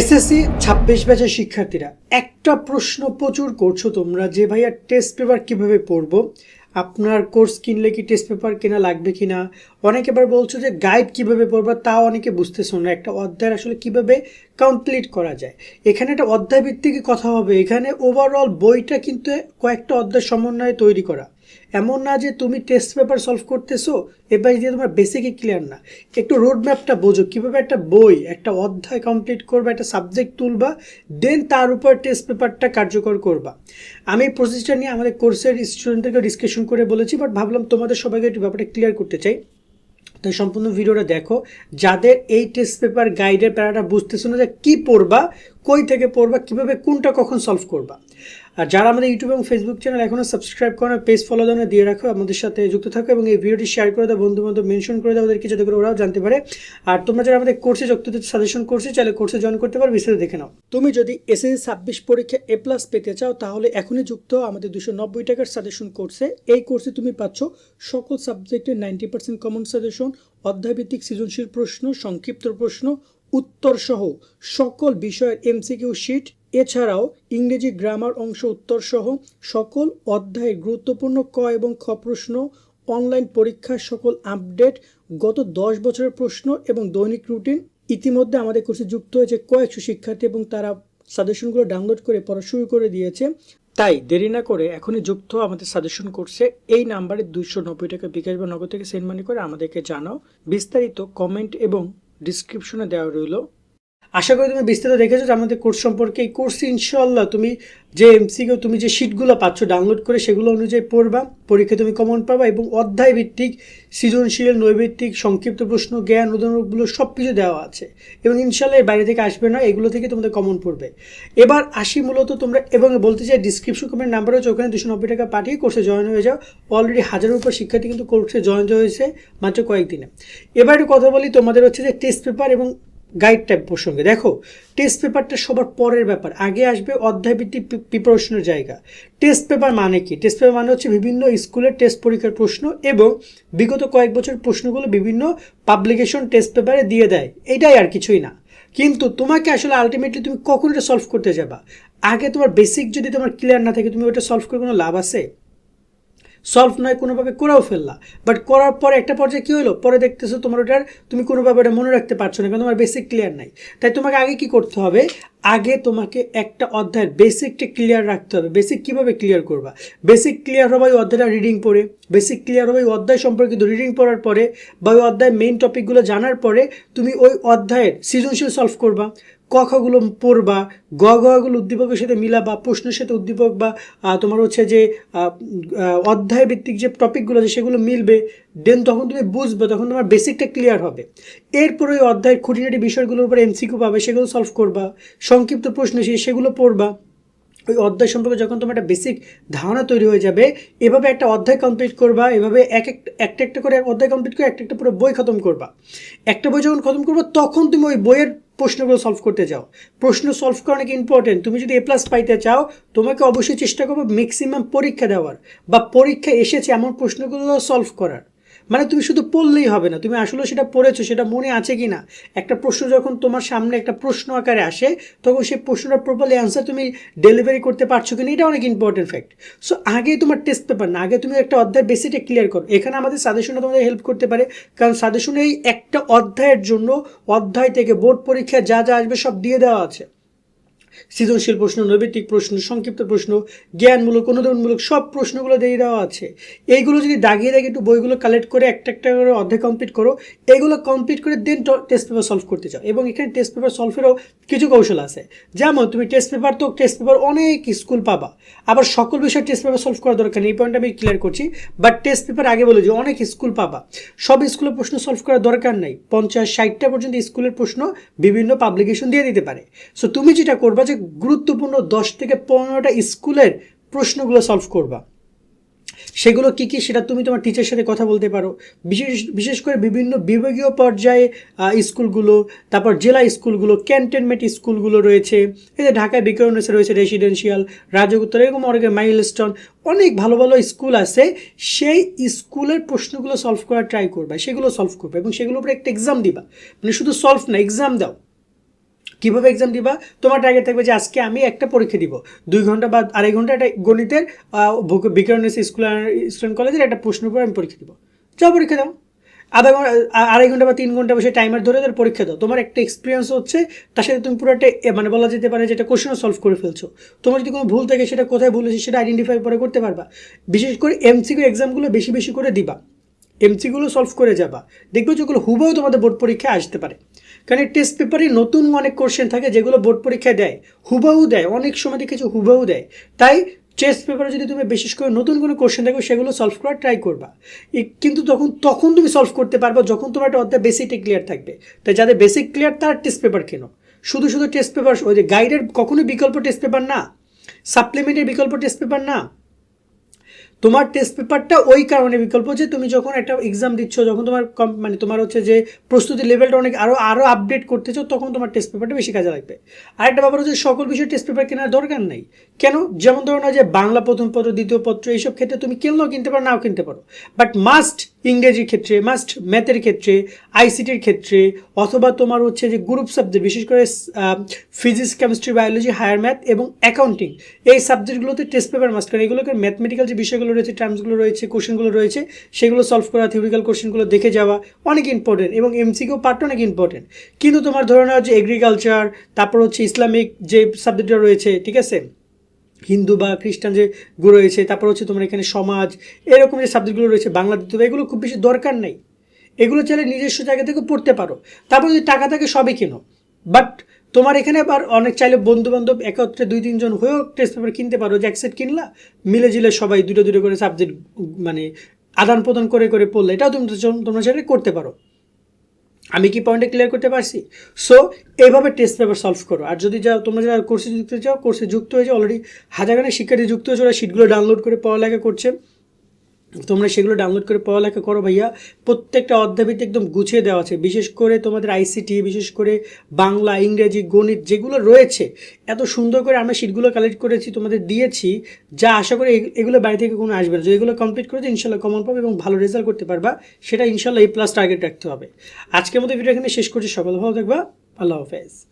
SSC ছাব্বিশ ব্যাচের শিক্ষার্থীরা, একটা প্রশ্ন প্রচুর করছ তোমরা যে, ভাইয়া টেস্ট পেপার কীভাবে পড়ব? আপনার কোর্স কিনলে কি টেস্ট পেপার কেনা লাগবে কি না অনেকে এবার বলছো যে, গাইড কীভাবে পড়বা? তাও অনেকে বুঝতেছো না, একটা অধ্যায় আসলে কীভাবে কমপ্লিট করা যায়। এখানে একটা অধ্যায় ভিত্তিক কথা হবে, এখানে ওভারঅল বইটা কিন্তু কয়েকটা অধ্যায় সমন্বয়ে তৈরি করা। এমন না যে তুমি টেস্ট পেপার সলভ করতেছো, এবার দিয়ে তোমার বেসিকই ক্লিয়ার না। একটু রোড ম্যাপটা বোঝো, কীভাবে একটা বই, একটা অধ্যায় কমপ্লিট করবা, একটা সাবজেক্ট তুলবা দেন তার উপর টেস্ট পেপারটা কার্যকর করবা। আমি এই প্রসেসটা নিয়ে আমাদের কোর্সের স্টুডেন্টদেরকে ডিসকাশন করে বলেছি বাট ভাবলাম তোমাদের সবাইকে একটু ব্যাপারটা ক্লিয়ার করতে চাই। তাই সম্পূর্ণ ভিডিওটা দেখো, যাদের এই টেস্ট পেপার গাইডের প্যারাটা বুঝতেছো না যে কী পড়বা, কই থেকে পড়বা, কীভাবে, কোনটা কখন সলভ করবা। আর যারা আমাদের ইউটিউব এবং ফেসবুক চ্যানেল এখনও সাবস্ক্রাইব করে পেজ ফলো দাও দিয়ে রাখো, আমাদের সাথে যুক্ত থাকো এবং এই ভিডিওটি শেয়ার করে দাও বন্ধু বান্ধব মেনশন করে দাও, ওদেরকে যাতে করে ওরাও জানতে পারে। আর তোমরা যারা আমাদের কোর্সে যুক্ত সাজেশন করছে চাইলে কোর্সে জয়েন করতে পারো, বিস্তারিত দেখে নাও। তুমি যদি এসএসসি ছাব্বিশ পরীক্ষা এ প্লাস পেতে চাও, তাহলে এখনই যুক্ত আমাদের দুশো নব্বই টাকার সাজেশন কোর্সে এই কোর্সে তুমি পাচ্ছ সকল সাবজেক্টের নাইনটি পার্সেন্ট কমন সাজেশন অধ্যায়ভিত্তিক সৃজনশীল প্রশ্ন, সংক্ষিপ্ত প্রশ্ন উত্তর সহ সকল বিষয়ের এমসিকিউ শিট এছাড়াও ইংরেজি গ্রামার অংশ উত্তর সহ সকল অধ্যায়ের গুরুত্বপূর্ণ ক এবং খ প্রশ্ন, অনলাইন পরীক্ষার সকল আপডেট, গত দশ বছরের প্রশ্ন এবং দৈনিক রুটিন ইতিমধ্যে আমাদের কোর্সে যুক্ত হয়েছে কয়েকশো শিক্ষার্থী এবং তারা সাজেশনগুলো ডাউনলোড করে পড়া শুরু করে দিয়েছে। তাই দেরি না করে এখনই যুক্ত আমাদের সাজেশন কোর্সে। এই নাম্বারে দুইশো নব্বই টাকা বিকাশ বা নগদ থেকে সেন্ড মানি করে আমাদেরকে জানাও। বিস্তারিত কমেন্ট এবং ডিসক্রিপশনে দেওয়া রইল। আশা করি তুমি বিস্তারিত দেখেছ যে আমাদের কোর্স সম্পর্কে এই কোর্সে ইনশাল্লাহ তুমি যে এমসিকিউ তুমি যে শিটগুলো পাচ্ছ ডাউনলোড করে সেগুলো অনুযায়ী পড়বা। পরীক্ষা তুমি কমন পাবা এবং অধ্যায় ভিত্তিক সৃজনশীল, নৈভিত্তিক, সংক্ষিপ্ত প্রশ্ন, জ্ঞান, উদাহরণগুলো সব কিছু দেওয়া আছে। এবং ইনশাল্লাহ এর বাইরে থেকে আসবে না, এগুলো থেকে তোমাদের কমন পড়বে। এবার আসি মূলত তোমরা, এবং বলতে চাই ডিসক্রিপশন কমেন্ট নাম্বার হচ্ছে, ওখানে দুশো নব্বই টাকা পাঠিয়ে কোর্সে জয়েন হয়ে যাও। অলরেডি হাজারের উপর শিক্ষার্থী কিন্তু কোর্সে জয়েন হয়েছে মাত্র কয়েকদিনে। এবার একটু কথা বলি তোমাদের হচ্ছে যে টেস্ট পেপার এবং গাইড টাইপ প্রসঙ্গে। দেখো টেস্ট পেপারটা সবার পরের ব্যাপার। আগে আসবে অধ্যায়ভিত্তিক প্রিপারেশনের জায়গা। টেস্ট পেপার মানে কি? টেস্ট পেপার মানে হচ্ছে বিভিন্ন স্কুলের টেস্ট পরীক্ষার প্রশ্ন এবং বিগত কয়েক বছর প্রশ্নগুলো বিভিন্ন পাবলিকেশন টেস্ট পেপারে দিয়ে দেয়। এটাই আর কিছুই না। কিন্তু তোমাকে আসলে আলটিমেটলি তুমি কখন এটা সলভ করতে যাবা? আগে তোমার বেসিক যদি তোমার ক্লিয়ার না থাকে, তুমি ওটা সলভ করে কোনো লাভ আছে? সলভ নয় কোনোভাবে করেও ফেললা। বাট করার পরে একটা পর্যায়ে কী হলো পরে দেখতেছো তোমার ওটার, তুমি কোনোভাবে ওটা মনে রাখতে পারছ না, কারণ তোমার বেসিক ক্লিয়ার নাই। তাই তোমাকে আগে কি করতে হবে? আগে তোমাকে একটা অধ্যায়ের বেসিকটা ক্লিয়ার রাখতে হবে। বেসিক কীভাবে ক্লিয়ার করবা? বেসিক ক্লিয়ার হবে ওই অধ্যায়টা রিডিং পড়ে বেসিক ক্লিয়ার হবে ওই অধ্যায় সম্পর্কিত রিডিং পড়ার পরে বা ওই অধ্যায়ের মেইন টপিকগুলো জানার পরে তুমি ওই অধ্যায়ের সৃজনশীল সলভ করবা। কখগুলো পড়বা, গ গগুলো উদ্দীপকের সাথে মিলাবা, প্রশ্নের সাথে উদ্দীপক বা তোমার হচ্ছে যে অধ্যায় ভিত্তিক যে টপিকগুলো আছে সেগুলো মিলবে দেন তখন তুমি বুঝবে, তখন তোমার বেসিকটা ক্লিয়ার হবে। এরপর ওই অধ্যায়ের খুঁটিনাটি বিষয়গুলোর উপর এমসিকিউ পাবে, সেগুলো সলভ করবা, সংক্ষিপ্ত প্রশ্ন সে সেগুলো পড়বা। ওই অধ্যায় সম্পর্কে যখন তোমার একটা বেসিক ধারণা তৈরি হয়ে যাবে, এভাবে একটা অধ্যায় কমপ্লিট করবা, এভাবে এক একটা একটা করে অধ্যায় কমপ্লিট করে একটা একটা পুরো বই খতম করবা। একটা বই যখন খতম করবা, তখন তুমি ওই বইয়ের প্রশ্নগুলো সলভ করতে চাও। প্রশ্ন সলভ করা অনেক ইম্পর্টেন্ট তুমি যদি এ প্লাস পাইতে চাও, তোমাকে অবশ্যই চেষ্টা করব ম্যাক্সিমাম পরীক্ষা দেওয়ার। বা পরীক্ষা এসেছে এমন প্রশ্নগুলো সলভ করার। মানে তুমি শুধু পড়লেই হবে না, তুমি আসলে সেটা পড়েছো, সেটা মনে আছে কি না একটা প্রশ্ন যখন তোমার সামনে একটা প্রশ্ন আকারে আসে, তখন সেই প্রশ্নটার প্রপারলি অ্যান্সার তুমি ডেলিভারি করতে পারছ কিনা, এটা অনেক ইম্পর্টেন্ট ফ্যাক্ট সো আগে তোমার টেস্ট পেপার না, আগে তুমি একটা অধ্যায় বেসিটা ক্লিয়ার করো। এখানে আমাদের সাজেশনে তোমাদের হেল্প করতে পারে, কারণ সাজেশনে এই একটা অধ্যায়ের জন্য অধ্যায় থেকে বোর্ড পরীক্ষা যা যা আসবে সব দিয়ে দেওয়া আছে। সৃজনশীল প্রশ্ন, নৈবিত্তিক প্রশ্ন, সংক্ষিপ্ত প্রশ্ন, জ্ঞানমূলক, অনুদানমূলক, সব প্রশ্নগুলো দিয়ে দেওয়া আছে। এইগুলো যদি দাগিয়ে দাগিয়ে একটু বইগুলো কালেক্ট করে একটা একটা করে অধ্যায় কমপ্লিট করো এগুলো কমপ্লিট করে দেন টেস্ট পেপার সলভ করতে চাও। এবং এখানে টেস্ট পেপার সলভেরও কিছু কৌশল আছে। যেমন, তুমি টেস্ট পেপার তো টেস্ট পেপার অনেক স্কুল পাবা। আবার সকল বিষয়ে টেস্ট পেপার সলভ করা দরকার নেই, এই পয়েন্ট আমি ক্লিয়ার করছি। বাট টেস্ট পেপার আগে বলে যে অনেক স্কুল পাবা। সব স্কুলের প্রশ্ন সলভ করার দরকার নাই। পঞ্চাশ, ষাটটা পর্যন্ত স্কুলের প্রশ্ন বিভিন্ন পাবলিকেশন দিয়ে দিতে পারে। সো তুমি যেটা করবা যে গুরুত্বপূর্ণ দশ থেকে পনেরোটা স্কুলের প্রশ্নগুলো সলভ করবা। সেগুলো কি কি সেটা তুমি তোমার টিচারের সাথে কথা বলতে পারো। বিশেষ বিশেষ করে বিভিন্ন বিভাগীয় পর্যায়ে স্কুলগুলো, তারপর জেলা স্কুলগুলো ক্যান্টনমেন্ট স্কুলগুলো রয়েছে। এই যে ঢাকায় বিকরণেসে রয়েছে রেসিডেন্সিয়াল রাজগুত্তর, এরকম অনেক মাইলস্টোন অনেক ভালো ভালো স্কুল আছে। সেই স্কুলের প্রশ্নগুলো সলভ করার ট্রাই করবে, সেগুলো সলভ করবে এবং সেগুলোর উপরে একটা এক্সাম দিবা। মানে শুধু সলভ না এক্সাম দাও। কীভাবে এক্সাম দিবা? তোমার টার্গেট থাকবে যে আজকে আমি একটা পরীক্ষা দিব। দুই ঘণ্টা বা আড়াই ঘণ্টা একটা গণিতের বিজ্ঞানের স্কুল স্টুডেন্ট কলেজের একটা প্রশ্ন উপর আমি পরীক্ষা দিব। যাও পরীক্ষা দাও। আধা ঘণ্টা আড়াই ঘণ্টা বা তিন ঘণ্টা বসে টাইমার ধরে তার পরীক্ষা দাও। তোমার একটা এক্সপিরিয়েন্স হচ্ছে, তার সাথে তুমি পুরোটা মানে বলা যেতে পারে যেটা কোশ্চেনও সলভ করে ফেলছো। তোমার যদি কোনো ভুল থাকে, সেটা কোথায় ভুল হয়েছে, সেটা আইডেন্টিফাই পরে করতে পারবা। বিশেষ করে এমসিকিউ এক্সামগুলো বেশি বেশি করে দিবা। এমসিগুলো সলভ করে যাবা। দেখবে যেগুলো হুবহু তোমাদের বোর্ড পরীক্ষায় আসতে পারে। কারণ টেস্ট পেপারে নতুন অনেক কোশ্চেন থাকে যেগুলো বোর্ড পরীক্ষায় দেয়, হুবহু দেয়, অনেক সময় দেখেছ হুবহু দেয়। তাই টেস্ট পেপারে যদি তুমি বিশেষ করে নতুন কোনো কোশ্চেন থাকবে সেগুলো সলভ করার ট্রাই করবা। কিন্তু তখন তখন তুমি সলভ করতে পারবে যখন তোমার একটা অধ্যায় বেসিকটা ক্লিয়ার থাকবে। তাই যাদের বেসিক ক্লিয়ার তার টেস্ট পেপার কেন। শুধু শুধু টেস্ট পেপার ওই যে গাইডের কখনোই বিকল্প টেস্ট পেপার না। সাপ্লিমেন্টের বিকল্প টেস্ট পেপার না। তোমার টেস্ট পেপারটা ওই কারণে বিকল্প যে তুমি যখন একটা এক্সাম দিচ্ছ, যখন তোমার কম- মানে তোমার হচ্ছে যে প্রস্তুতি লেভেলটা অনেক আরও আরও আপডেট করতেছো, তখন তোমার টেস্ট পেপারটা বেশি কাজে লাগবে। আরেকটা ব্যাপার হচ্ছে সকল বিষয়ে টেস্ট পেপার কেনার দরকার নেই। কেন? যেমন ধরো না যে বাংলা প্রথম পত্র, দ্বিতীয় পত্র, এইসব ক্ষেত্রে তুমি কিনলেও কিনতে পারো, নাও কিনতে পারো। বাট মাস্ট ইংরেজির ক্ষেত্রে মাস্ট ম্যাথের ক্ষেত্রে আইসিটির ক্ষেত্রে, অথবা তোমার হচ্ছে যে গ্রুপ সাবজেক্ট বিশেষ করে physics chemistry biology higher math এবং অ্যাকাউন্টিং এই সাবজেক্টগুলোতে টেস্ট পেপার মাস্ট কারণ এগুলোকে ম্যাথমেটিক্যাল যে বিষয়গুলো রয়েছে টার্মসগুলো রয়েছে কোশ্চেনগুলো রয়েছে, সেগুলো সলভ করা থিওরিক্যাল কোশ্চেনগুলো দেখে যাওয়া অনেক ইম্পর্টেন্ট এবং এমসিকিউ পার্টটা অনেক ইম্পর্টেন্ট কিন্তু তোমার ধরে নেওয়া যে এগ্রিকালচার তারপর হচ্ছে ইসলামিক যে সাবজেক্টটা রয়েছে, ঠিক আছে? হিন্দু বা খ্রিস্টান যে গুলো রয়েছে, তারপর হচ্ছে তোমার এখানে সমাজ, এরকম যে সাবজেক্টগুলো রয়েছে বাংলা দ্বিতীয় এগুলো খুব বেশি দরকার নেই। এগুলো চাইলে নিজস্ব জায়গা থেকে পড়তে পারো। তারপর যদি টাকা থাকে সবই কেনো। বাট তোমার এখানে আবার অনেক চাইলে বন্ধু বান্ধব একত্রে দুই তিনজন হয়েও টেস্ট পেপার কিনতে পারো, যে এক সেট কিনলা মিলে জিলে সবাই দুটো দুটো করে সাবজেক্ট মানে আদান প্রদান করে করে পড়লে, এটাও তুমি তোমরা চাইলে করতে পারো। আমি কি পয়েন্টে ক্লিয়ার করতে পারছি? সো এইভাবে টেস্ট পেপার সলভ করো। আর যদি যাও, তোমরা যারা কোর্সে যুক্ত চাও কোর্সে যুক্ত হয়েছে অলরেডি হাজারখানে শিক্ষার্থী যুক্ত হয়েছে, ওরা শিটগুলো ডাউনলোড করে পড়ালেখা করছে। তোমরা সেগুলো ডাউনলোড করে পড়ালেখা করো ভাইয়া। প্রত্যেকটা অধ্যায়ভিত্তিক একদম গুছিয়ে দেওয়া আছে। বিশেষ করে তোমাদের আইসিটি বিশেষ করে বাংলা, ইংরেজি, গণিত যেগুলো রয়েছে, এত সুন্দর করে আমরা শিটগুলো কালেক্ট করেছি, তোমাদের দিয়েছি, যা আশা করি এগ- এগুলো বাড়ি থেকে কোনো আসবে না। যদি এগুলো কমপ্লিট করেছে ইনশাল্লাহ কমন পাবে এবং ভালো রেজাল্ট করতে পারবা। সেটা ইনশাল্লাহ এই প্লাস টার্গেট রাখতে হবে। আজকের মতো ভিডিও এখানে শেষ করছি। সকাল ভালো থাকবা। আল্লাহ হাফেজ।